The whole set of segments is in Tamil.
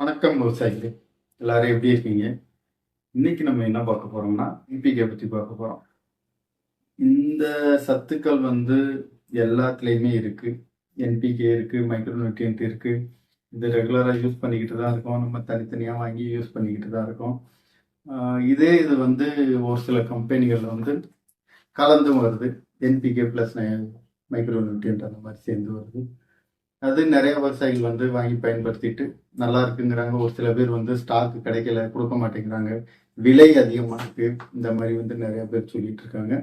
வணக்கம் விவசாயிகளே. எல்லாரும் எப்படி இருக்கீங்க? இன்னைக்கு நம்ம என்ன பார்க்க போறோம்னா இபிகே பத்தி பார்க்க போறோம். இந்த சத்துக்கள் வந்து எல்லாத்துலேயுமே இருக்கு. என்பிகே இருக்கு மைக்ரோநியூட்ரியன்ட் இருக்கு. இது ரெகுலராக யூஸ் பண்ணிக்கிட்டு தான் இருக்கோம். நம்ம தனித்தனியாக வாங்கி யூஸ் பண்ணிக்கிட்டு தான் இருக்கோம். இதே இது வந்து ஒரு சில கம்பெனிகள் வந்து கலந்தும் வருது. என்பிகே ப்ளஸ் மைக்ரோநியூட்ரியன்ட் அந்த மாதிரி சேர்ந்து வருது. அது நிறைய விவசாயிகள் வந்து வாங்கி பயன்படுத்திட்டு நல்லா இருக்குங்கிறாங்க. ஒரு சில பேர் வந்து ஸ்டாக் கிடைக்கல கொடுக்க மாட்டேங்கிறாங்க. விலை அதிகமாக இருக்கு. இந்த மாதிரி வந்து நிறைய பேர் சொல்லிட்டு இருக்காங்க.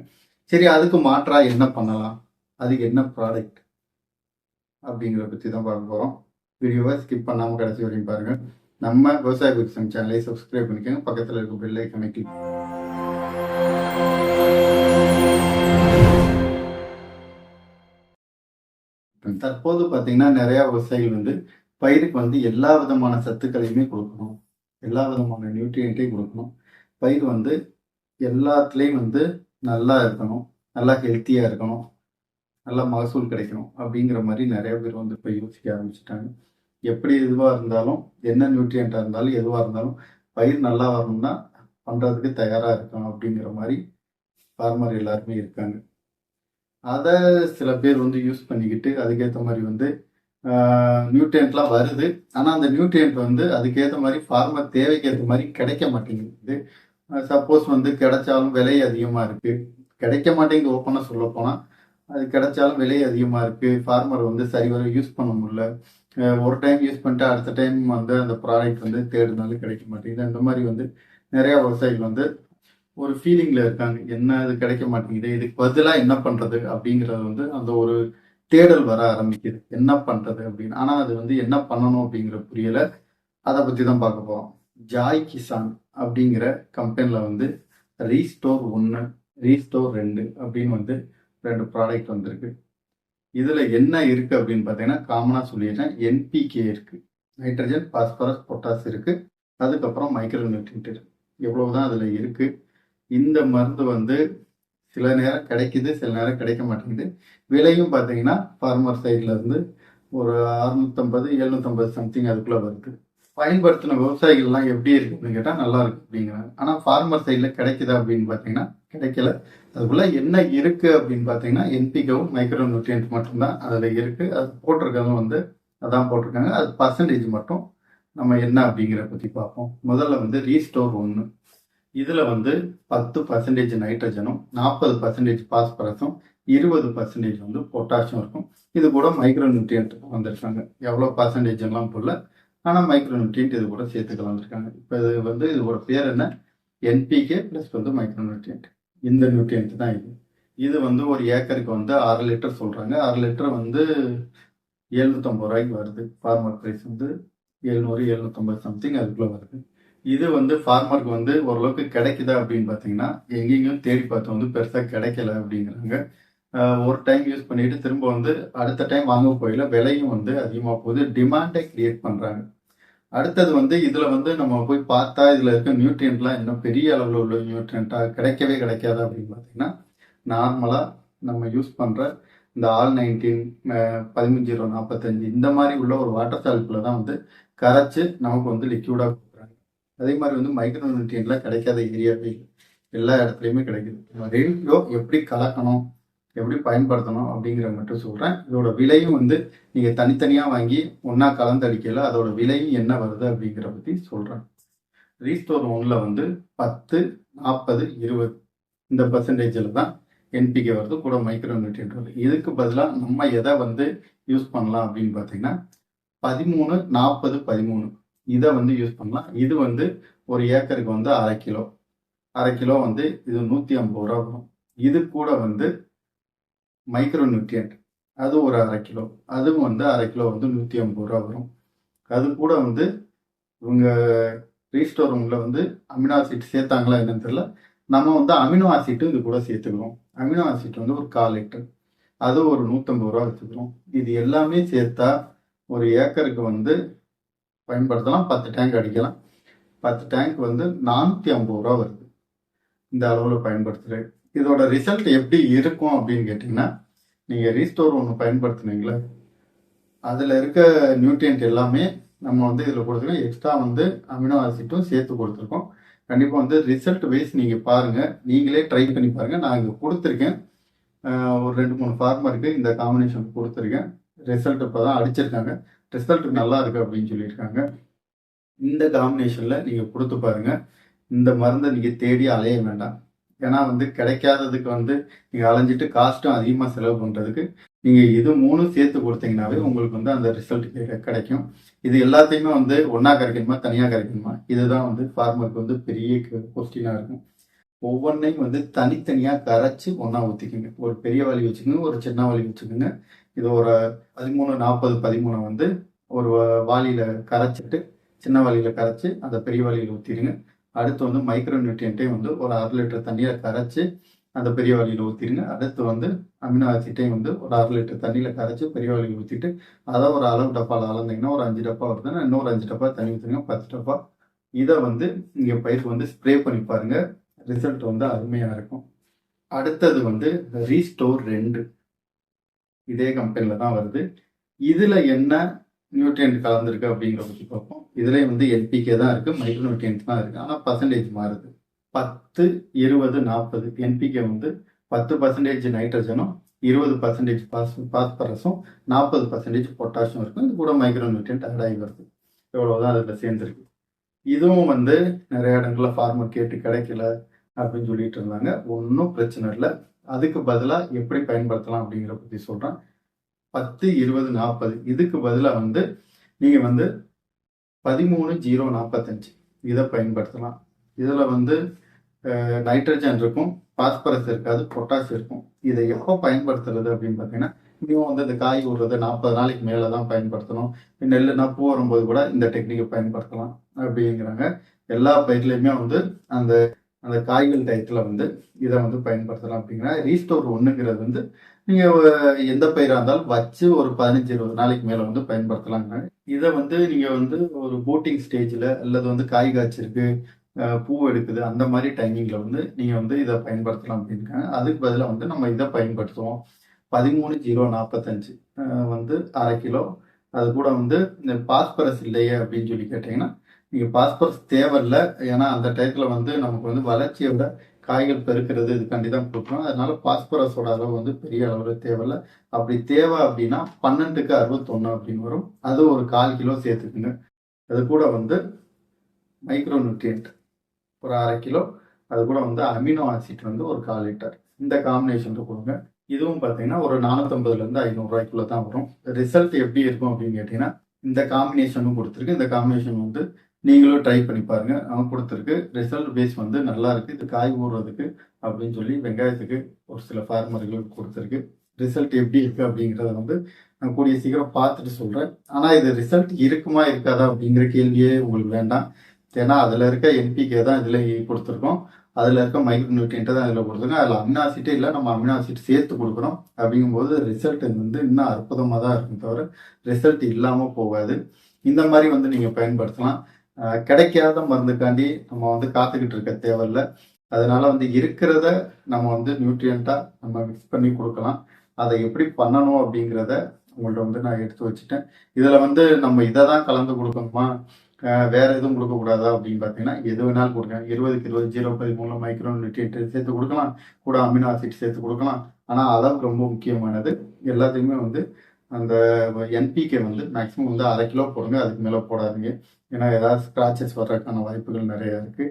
சரி அதுக்கு மாற்றா என்ன பண்ணலாம்? அதுக்கு என்ன ப்ராடக்ட் அப்படிங்கிறத பத்தி தான் பார்க்க போறோம். வீடியோவை ஸ்கிப் பண்ணாமல் கடைசி வரையும் பாருங்க. நம்ம விவசாய குறிச்சம் சேனலை சப்ஸ்கிரைப் பண்ணிக்கோங்க. பக்கத்தில் இருக்க பெல் ஐக்கனை கிளிக் தற்போது பார்த்தீங்கன்னா நிறைய விவசாயிகள் வந்து பயிருக்கு வந்து எல்லா விதமான சத்துக்களையுமே கொடுக்கணும். எல்லா விதமான நியூட்ரியன்ட்டையும் கொடுக்கணும். பயிர் வந்து எல்லாத்துலேயும் வந்து நல்லா இருக்கணும். நல்லா ஹெல்த்தியாக இருக்கணும். நல்லா மகசூல் கிடைக்கணும் அப்படிங்கிற மாதிரி நிறைய பேர் வந்து இப்போ யோசிக்க ஆரம்பிச்சிட்டாங்க. எப்படி எதுவாக இருந்தாலும் என்ன நியூட்ரியண்ட்டாக இருந்தாலும் எதுவாக இருந்தாலும் பயிர் நல்லா வரணும்னா பண்ணுறதுக்கு தயாராக இருக்கணும் அப்படிங்கிற மாதிரி ஃபார்மர் எல்லாருமே இருக்காங்க. அதை சில பேர் வந்து யூஸ் பண்ணிக்கிட்டு அதுக்கேற்ற மாதிரி வந்து நியூட்ரியன்ட்லாம் வருது. ஆனால் அந்த நியூட்ரியன்ட் வந்து அதுக்கேற்ற மாதிரி ஃபார்மர் தேவைக்கேற்ற மாதிரி கிடைக்க மாட்டேங்குது. சப்போஸ் வந்து கிடைச்சாலும் விலை அதிகமாக இருக்குது கிடைக்க மாட்டேங்குது ஓப்பனாக சொல்ல போனால் அது கிடைச்சாலும் விலை அதிகமாக இருக்குது ஃபார்மர் வந்து சரிவர யூஸ் பண்ண முடியல. ஒரு டைம் யூஸ் பண்ணிட்டு அடுத்த டைம் வந்து அந்த ப்ராடக்ட் வந்து தேடினாலும் கிடைக்க மாட்டேங்குது. அந்த மாதிரி வந்து நிறையா விவசாயிகள் வந்து ஒரு ஃபீலிங்ல இருக்காங்க. என்ன இது கிடைக்க மாட்டேங்குது? இதுக்கு பதிலாக என்ன பண்றது? அப்படிங்கிறது வந்து அந்த ஒரு தேடல் வர ஆரம்பிக்குது. என்ன பண்றது அப்படின்னு. ஆனா அது வந்து என்ன பண்ணணும் அப்படிங்கிற புரியல. அதை பத்தி தான் பார்க்க போறோம். ஜாய் கிசான் அப்படிங்கிற கம்பெனில வந்து ரீஸ்டோர் ஒன்று ரீஸ்டோர் ரெண்டு அப்படின்னு வந்து ரெண்டு ப்ராடக்ட் வந்திருக்கு. இதுல என்ன இருக்கு அப்படின்னு பார்த்தீங்கன்னா காமனா சொல்லிடுறேன். என்பிகே இருக்கு. நைட்ரஜன் பாஸ்பரஸ் பொட்டாஸ் இருக்கு. அதுக்கப்புறம் மைக்ரோ நியூட்ரியன்ட் இருக்கு. எவ்வளவுதான் அதுல இருக்கு? இந்த மருந்து வந்து சில நேரம் கிடைக்குது சில நேரம் கிடைக்க மாட்டேங்குது. விலையும் பார்த்தீங்கன்னா ஃபார்மர் சைட்லேருந்து ஒரு அறுநூத்தம்பது எழுநூத்தம்பது சம்திங் அதுக்குள்ளே வருது. பயன்படுத்தின விவசாயிகள்லாம் எப்படி இருக்குதுன்னு அப்படின்னு கேட்டால் நல்லா இருக்கு அப்படிங்கிறாங்க. ஆனால் ஃபார்மர் சைடில் கிடைக்குதா அப்படின்னு பார்த்தீங்கன்னா கிடைக்கல. அதுக்குள்ளே என்ன இருக்குது அப்படின்னு பார்த்தீங்கன்னா என்பிகவும் மைக்ரோ நியூட்ரியன்ட் மட்டும்தான் அதில் இருக்குது அது போட்டிருக்கிறதும் வந்து அதான் போட்டிருக்காங்க. அது பர்சன்டேஜ் மட்டும் நம்ம என்ன அப்படிங்கிறத பற்றி பார்ப்போம். முதல்ல வந்து ரீஸ்டோர் ஒன்று இதில் வந்து பத்து பர்சன்டேஜ் நைட்ரஜனும் நாற்பது பர்சன்டேஜ் பாஸ்பரஸும் இருபது பர்சன்டேஜ் வந்து பொட்டாசியம் இருக்கும். இது கூட மைக்ரோ நியூட்ரியன்ட் வந்திருக்காங்க. எவ்வளோ பர்சன்டேஜ் எல்லாம் போடல. ஆனால் மைக்ரோ நியூட்ரியன்ட் இது கூட சேர்த்துக்கலாம் இருக்காங்க இப்போ இது வந்து இதோட பேர் என்ன? என்பிகே ப்ளஸ் வந்து மைக்ரோ நியூட்ரியன்ட் இந்த நியூட்ரியன்ட் தான் இது. இது வந்து ஒரு ஏக்கருக்கு வந்து ஆறு லிட்டர் சொல்கிறாங்க ஆறு லிட்டர் வந்து எழுநூத்தம்பது ரூபாய்க்கு வருது. ஃபார்மர் ப்ரைஸ் வந்து எழுநூறு எழுநூத்தம்பது சம்திங் அதுக்குள்ளே வருது. இது வந்து ஃபார்மருக்கு வந்து ஓரளவுக்கு கிடைக்குதா அப்படின்னு பார்த்தீங்கன்னா எங்கெங்கேயும் தேடி பார்த்து வந்து பெருசாக கிடைக்கல அப்படிங்கிறாங்க. ஒரு டைம் யூஸ் பண்ணிட்டு திரும்ப வந்து அடுத்த டைம் வாங்க போயில விலையும் வந்து அதிகமாக போகுது. டிமாண்டை கிரியேட் பண்ணுறாங்க அடுத்தது வந்து இதில் வந்து நம்ம போய் பார்த்தா இதில் இருக்க நியூட்ரியன்ட்லாம் இன்னும் பெரிய அளவில் உள்ள நியூட்ரியண்ட்டாக கிடைக்கவே கிடைக்காது அப்படின்னு பார்த்தீங்கன்னா நார்மலாக நம்ம யூஸ் பண்ணுற இந்த ஆல் நைன்டீன் பதிமூணு ஜீரோ நாற்பத்தஞ்சு இந்த மாதிரி உள்ள ஒரு வாட்டர் சால்குள்ள தான் வந்து கரைச்சி நமக்கு வந்து லிக்யூடாக அதே மாதிரி வந்து மைக்ரோ நியூட்ரியன்லாம் கிடைக்காத ஏரியாவே எல்லா இடத்துலையுமே கிடைக்குது. ரேடியோ எப்படி கலக்கணும் எப்படி பயன்படுத்தணும் அப்படிங்கிற மட்டும் சொல்கிறேன் இதோட விலையும் வந்து நீங்கள் தனித்தனியாக வாங்கி ஒன்றா கலந்தடிக்கல அதோட விலையும் என்ன வருது அப்படிங்கிற பற்றி சொல்கிறேன் ரீஸ்டோர் ஒன்றில் வந்து பத்து நாற்பது இருபது இந்த பர்சன்டேஜில் தான் என்பிகே வருது கூட மைக்ரோ நியூட்ரியன்ட் வருது. இதுக்கு பதிலாக நம்ம எதை வந்து யூஸ் பண்ணலாம் அப்படின்னு பார்த்தீங்கன்னா பதிமூணு நாற்பது பதிமூணு. இதை வந்து யூஸ் பண்ணலாம். இது வந்து ஒரு ஏக்கருக்கு வந்து அரை கிலோ. அரை கிலோ வந்து இது நூற்றி ஐம்பது ரூபா வரும். இது கூட வந்து மைக்ரோ நியூட்ரியன்ட் அது ஒரு அரை கிலோ. அதுவும் வந்து அரை கிலோ வந்து நூற்றி ஐம்பது ரூபா வரும். அது கூட வந்து இவங்க ரீஸ்டோர் ரூமில் வந்து அமினோ ஆசிட் சேர்த்தாங்களா என்னன்னு தெரியல. நம்ம வந்து அமினோ ஆசிட்டும் இது கூட சேர்த்துக்கிறோம். அமினோ ஆசிட் வந்து ஒரு கால் லிட்டர். அது ஒரு நூற்றம்பது ரூபா வச்சுக்கிறோம். இது எல்லாமே சேர்த்தா ஒரு ஏக்கருக்கு வந்து பயன்படுத்தலாம். பத்து டேங்க் அடிக்கலாம். பத்து டேங்க் வந்து நானூற்றி ஐம்பது ரூபா வருது. இந்த அளவில் பயன்படுத்துகிறேன் இதோட ரிசல்ட் எப்படி இருக்கும் அப்படின்னு கேட்டிங்கன்னா நீங்கள் ரீஸ்டோர் ஒன்று பயன்படுத்துனீங்களே அதில் இருக்க நியூட்ரியன்ட் எல்லாமே நம்ம வந்து இதில் கொடுத்துருக்கோம். எக்ஸ்ட்ரா வந்து அமினோ ஆசிட்டும் சேர்த்து கொடுத்துருக்கோம். கண்டிப்பாக வந்து ரிசல்ட் வைஸ் நீங்கள் பாருங்கள் நீங்களே ட்ரை பண்ணி பாருங்கள் நான் இங்கே கொடுத்துருக்கேன். ஒரு ரெண்டு மூணு ஃபார்மருக்கு இந்த காம்பினேஷன் கொடுத்துருக்கேன். ரிசல்ட் இப்போ தான் அடிச்சிருக்காங்க. ரிசல்ட் நல்லா இருக்கு அப்படின்னு சொல்லியிருக்காங்க. இந்த காம்பினேஷனில் நீங்கள் கொடுத்து பாருங்க. இந்த மருந்தை நீங்கள் தேடி அலைய வேண்டாம். ஏன்னா வந்து கிடைக்காததுக்கு வந்து நீங்கள் அலைஞ்சிட்டு காஸ்ட்டும் அதிகமாக செலவு பண்ணுறதுக்கு நீங்கள் இது மூணும் சேர்த்து கொடுத்தீங்கனாவே உங்களுக்கு வந்து அந்த ரிசல்ட் கிடைக்கும். இது எல்லாத்தையுமே வந்து ஒன்றா கிடைக்கணுமா தனியாக கிடைக்கணுமா இதுதான் வந்து ஃபார்மருக்கு வந்து பெரிய கொஸ்டினாக இருக்கும். ஒவ்வொன்றையும் வந்து தனித்தனியாக கரைச்சி ஒன்றா ஊற்றிக்குங்க ஒரு பெரிய வலி வச்சுக்கோங்க ஒரு சின்ன வலி வச்சுக்கோங்க. இது ஒரு பதிமூணு நாற்பது பதிமூணு வந்து ஒரு வாளியில் கரைச்சிட்டு சின்ன வாளியில கரைச்சி அதை பெரிய வாளியில ஊற்றிடுங்க அடுத்து வந்து மைக்ரோ நியூட்ரியன்ட்டையும் வந்து ஒரு அரை லிட்டர் தண்ணியை கரைச்சி அந்த பெரிய வாளியில ஊற்றிடுங்க அடுத்து வந்து அமினோ ஆசிட்டையும் வந்து ஒரு அரை லிட்டர் தண்ணியில் கரைச்சி பெரிய வாளியில் ஊற்றிட்டு அதை ஒரு அளவு டப்பாவில் அளந்தீங்கன்னா ஒரு அஞ்சு டப்பா வருதுன்னா இன்னொரு அஞ்சு டப்பா தண்ணி ஊற்றுங்க பத்து டப்பா. இதை வந்து இங்கே பயிருக்கு வந்து ஸ்ப்ரே பண்ணி பாருங்க ரிசல்ட் வந்து அருமையாக இருக்கும். அடுத்தது வந்து ரீஸ்டோர் ரெண்டு. இதே கம்பெனியில் தான் வருது. இதில் என்ன நியூட்ரியன்ட் கலந்துருக்கு அப்படிங்கிற பற்றி பார்ப்போம். இதுலேயும் வந்து என்பிகே தான் இருக்குது மைக்ரோ நியூட்ரியன்ட் தான் இருக்குது ஆனால் பர்சன்டேஜ் மாறுது. பத்து இருபது நாற்பது என்பிகே வந்து பத்து பர்சன்டேஜ் நைட்ரஜனும் இருபது பர்சன்டேஜ் பாஸ் பாஸ்பரஸும் நாற்பது பர்சன்டேஜ் பொட்டாசியம் இருக்கும். இது கூட மைக்ரோ நியூட்ரியன்ட் ஆட் ஆகி வருது. இவ்வளோதான் அதில் சேர்ந்துருக்கு. இதுவும் வந்து நிறைய இடங்கள்ல ஃபார்மர் கேட்டு கிடைக்கல அப்படின்னு சொல்லிட்டு இருந்தாங்க. ஒன்றும் பிரச்சனை இல்லை. அதுக்கு பதிலாக எப்படி பயன்படுத்தலாம் அப்படிங்கிற பற்றி சொல்கிறேன் பத்து இருபது நாற்பது இதுக்கு பதிலாக வந்து நீங்கள் வந்து பதிமூணு ஜீரோ நாற்பத்தஞ்சு இதை பயன்படுத்தலாம். இதில் வந்து நைட்ரஜன் இருக்கும் பாஸ்பரஸ் இருக்காது பொட்டாஸ் இருக்கும். இதை எப்போ பயன்படுத்துறது அப்படின்னு பார்த்தீங்கன்னா இன்னும் வந்து இந்த காய் விடுறது நாற்பது நாளைக்கு மேலே தான் பயன்படுத்தணும். நெல்லுனா பூ வரும்போது கூட இந்த டெக்னிக்கை பயன்படுத்தலாம் அப்படிங்கிறாங்க. எல்லா பயிர்லையுமே வந்து அந்த அந்த காய்கள் டயத்தில் வந்து இதை வந்து பயன்படுத்தலாம் அப்படிங்கிற ரீஸ்டோர் ஒன்றுங்கிறது வந்து நீங்கள் எந்த பயிராக இருந்தாலும் வச்சு ஒரு பதினஞ்சு இருபது நாளைக்கு மேலே வந்து பயன்படுத்தலாங்க. இதை வந்து நீங்கள் வந்து ஒரு போட்டிங் ஸ்டேஜில் அல்லது வந்து காய் காய்ச்சிருக்கு பூ எடுக்குது அந்த மாதிரி டைமிங்கில் வந்து நீங்கள் வந்து இதை பயன்படுத்தலாம் அப்படின்னுக்காங்க அதுக்கு பதிலாக வந்து நம்ம இதை பயன்படுத்துவோம். பதிமூணு ஜீரோ நாற்பத்தஞ்சு வந்து அரை கிலோ. அது கூட வந்து இந்த பாஸ்பரஸ் இல்லையே அப்படின்னு சொல்லி கேட்டிங்கன்னா நீங்கள் பாஸ்பரஸ் தேவையில்லை. ஏன்னா அந்த டயத்தில் வந்து நமக்கு வந்து வளர்ச்சியோட காய்கள் பெருக்கிறது இதுக்காண்டி தான் கொடுக்குறோம் அதனால பாஸ்பரஸோட அளவு வந்து பெரிய அளவில் தேவையில்லை. அப்படி தேவை அப்படின்னா பன்னெண்டுக்கு அறுபத்தொன்று அப்படின்னு வரும். அது ஒரு கால் கிலோ சேர்த்துக்குங்க. அது கூட வந்து மைக்ரோ நியூட்ரியன்ட் ஒரு அரை கிலோ. அது கூட வந்து அமினோ ஆசிட் வந்து ஒரு கால் லிட்டர் இந்த காம்பினேஷனில் கொடுங்க. இதுவும் பார்த்தீங்கன்னா ஒரு நானூற்றம்பதுலேருந்து ஐநூறுரூவாய்க்குள்ள தான் வரும். ரிசல்ட் எப்படி இருக்கும் அப்படின்னு கேட்டிங்கன்னா இந்த காம்பினேஷனும் கொடுத்துருக்கு. இந்த காம்பினேஷன் வந்து நீங்களும் ட்ரை பண்ணி பாருங்க. அவன் கொடுத்துருக்கு. ரிசல்ட் பேஸ் வந்து நல்லா இருக்கு. இது காய் ஊறுறதுக்கு அப்படின்னு சொல்லி வெங்காயத்துக்கு ஒரு சில ஃபார்மர்களுக்கு கொடுத்துருக்கு. ரிசல்ட் எப்படி இருக்கு அப்படிங்கிறத வந்து நான் கூடிய சீக்கிரம் பார்த்துட்டு சொல்றேன். ஆனால் இது ரிசல்ட் இருக்குமா இருக்காதா அப்படிங்கிற கேள்வியே உங்களுக்கு வேண்டாம். ஏன்னா அதுல இருக்க என்பிகே தான் இதுல கொடுத்துருக்கோம். அதுல இருக்க மைக்ரோ நியூட்ரியன்ட்டை தான் இதுல கொடுத்துருக்கோம். அதுல அமினாசிட்டே இல்லை. நம்ம அமினாசிட் சேர்த்து கொடுக்குறோம். அப்படிங்கும்போது ரிசல்ட் வந்து இன்னும் அற்புதமாக தான் இருக்கும் தவிர ரிசல்ட் இல்லாமல் போகாது. இந்த மாதிரி வந்து நீங்க பயன்படுத்தலாம். கிடைக்காத மருந்துக்காண்டி நம்ம வந்து காத்துக்கிட்டு இருக்க தேவையில்ல. அதனால வந்து இருக்கிறத நம்ம வந்து நியூட்ரியண்டா நம்ம மிக்ஸ் பண்ணி கொடுக்கலாம். அதை எப்படி பண்ணணும் அப்படிங்கிறத உங்கள்ட்ட வந்து நான் எடுத்து வச்சுட்டேன். இதுல வந்து நம்ம இதை தான் கலந்து கொடுக்கணுமா? வேற எதுவும் கொடுக்கக்கூடாதா அப்படின்னு பார்த்தீங்கன்னா எது வேணாலும் கொடுங்க. இருபதுக்கு இருபது ஜீரோ பதிமூணு மைக்ரோ நியூட்ரியன்ட் சேர்த்து கொடுக்கலாம். கூட அமினோ ஆசிட் சேர்த்து கொடுக்கலாம். ஆனால் அளவு ரொம்ப முக்கியமானது. எல்லாத்தையுமே வந்து அந்த என்பிகே வந்து மேக்ஸிமம் வந்து அரை கிலோ போடுங்க. அதுக்கு மேலே போடாதீங்க. ஏன்னா ஏதாவது ஸ்க்ராச்சஸ் வர்றதுக்கான வாய்ப்புகள் நிறைய இருக்கு.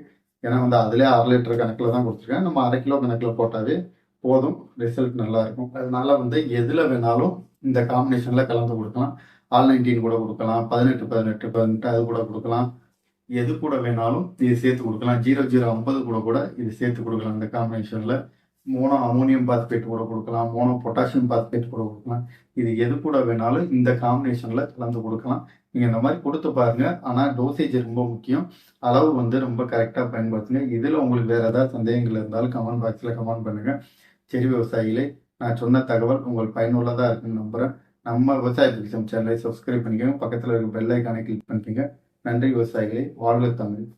ஏன்னா வந்து அதிலே அரை லிட்டர் கணக்கில் தான் கொடுத்துருக்கேன் நம்ம அரை கிலோ கணக்கில் போட்டாவே போதும். ரிசல்ட் நல்லா இருக்கும். அதனால வந்து எதில் வேணாலும் இந்த காம்பினேஷனில் கலந்து கொடுக்கலாம். ஆல் நைன்டீன் கூட கொடுக்கலாம். பதினெட்டு பதினெட்டு பதினெட்டு அது கூட கொடுக்கலாம். எது கூட வேணாலும் இது சேர்த்து கொடுக்கலாம். ஜீரோ ஜீரோ ஐம்பது கூட கூட இது சேர்த்து கொடுக்கலாம் இந்த காம்பினேஷனில் மோனோ அமோனியம் பாஸ்பேட் கூட கொடுக்கலாம் மோனோ பொட்டாசியம் பாஸ்பேட் கூட கொடுக்கலாம். இது எது கூட வேணாலும் இந்த காம்பினேஷனில் கலந்து கொடுக்கலாம். நீங்கள் இந்த மாதிரி கொடுத்து பாருங்க. ஆனால் டோசேஜ் ரொம்ப முக்கியம். அளவு வந்து ரொம்ப கரெக்டாக பயன்படுத்துங்க. இதில் உங்களுக்கு வேறு ஏதாவது சந்தேகங்கள் இருந்தாலும் கமெண்ட் பாக்ஸில் கமெண்ட் பண்ணுங்கள் சரி விவசாயிகளே நான் சொன்ன தகவல் உங்களுக்கு பயனுள்ளதாக இருக்குன்னு நம்புகிறேன் நம்ம விவசாய பிடிச்சம் சேனலை சப்ஸ்கிரைப் பண்ணிக்கோங்க. பக்கத்தில் இருக்க பெல் ஐக்கானை கிளிக் பண்ணிக்கோங்க. நன்றி விவசாயிகளே. வாழ்க தமிழ்.